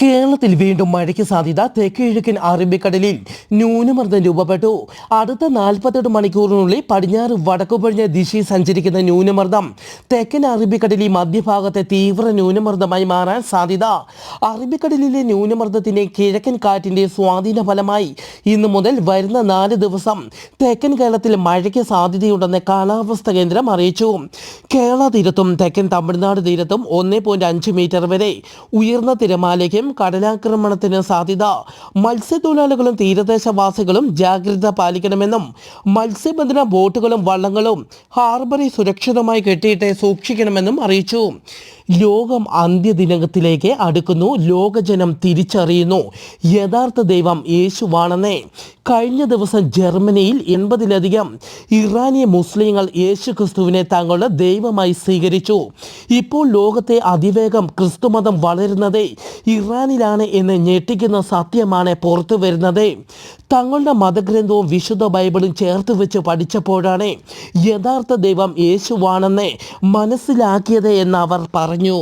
കേരളത്തിൽ വീണ്ടും മഴയ്ക്ക് സാധ്യത തെക്കിഴക്കൻ അറബിക്കടലിൽ ന്യൂനമർദ്ദം രൂപപ്പെട്ടു. അടുത്ത നാൽപ്പത്തെട്ട് മണിക്കൂറിനുള്ളിൽ പടിഞ്ഞാറ് വടക്കു പടിഞ്ഞ ദിശയിൽ സഞ്ചരിക്കുന്ന ന്യൂനമർദ്ദം തെക്കൻ അറബിക്കടലിൽ മധ്യഭാഗത്തെ തീവ്ര ന്യൂനമർദ്ദമായി മാറാൻ സാധ്യത. അറബിക്കടലിലെ ന്യൂനമർദ്ദത്തിന്റെ കിഴക്കൻ കാറ്റിന്റെ സ്വാധീന ഫലമായി ഇന്നു മുതൽ വരുന്ന നാല് ദിവസം തെക്കൻ കേരളത്തിൽ മഴയ്ക്ക് സാധ്യതയുണ്ടെന്ന് കാലാവസ്ഥാ കേന്ദ്രം അറിയിച്ചു. കേരള തീരത്തും തെക്കൻ തമിഴ്നാട് തീരത്തും ഒന്നേ മീറ്റർ വരെ ഉയർന്ന തിരമാലയ്ക്കും കടലാക്രമണത്തിന് സാധ്യത. മത്സ്യത്തൊഴിലാളികളും തീരദേശവാസികളും ജാഗ്രത പാലിക്കണമെന്നും മത്സ്യബന്ധന ബോട്ടുകളും വള്ളങ്ങളും ഹാർബറിൽ സുരക്ഷിതമായി കെട്ടിയിട്ട് സൂക്ഷിക്കണമെന്നും അറിയിച്ചു. ലോകം അന്ത്യദിനത്തിലേക്ക് അടുക്കുന്നു. ലോകജനം തിരിച്ചറിയുന്നു. യഥാർത്ഥ ദൈവം യേശുവാണെന്നേ. കഴിഞ്ഞ ദിവസം ജർമ്മനിയിൽ എൺപതിലധികം ഇറാനിയ മുസ്ലിങ്ങൾ യേശു ക്രിസ്തുവിനെ തങ്ങളുടെ ദൈവമായി സ്വീകരിച്ചു. ഇപ്പോൾ ലോകത്തെ അതിവേഗം ക്രിസ്തുമതം വളരുന്നത് ഇറാനിലാണ് എന്ന് ഞെട്ടിക്കുന്ന സത്യമാണ് പുറത്തു വരുന്നത്. തങ്ങളുടെ മതഗ്രന്ഥവും വിശുദ്ധ ബൈബിളും ചേർത്ത് വെച്ച് പഠിച്ചപ്പോഴാണ് യഥാർത്ഥ ദൈവം യേശുവാണെന്ന് മനസ്സിലാക്കിയത് എന്ന് അവർ പറഞ്ഞു.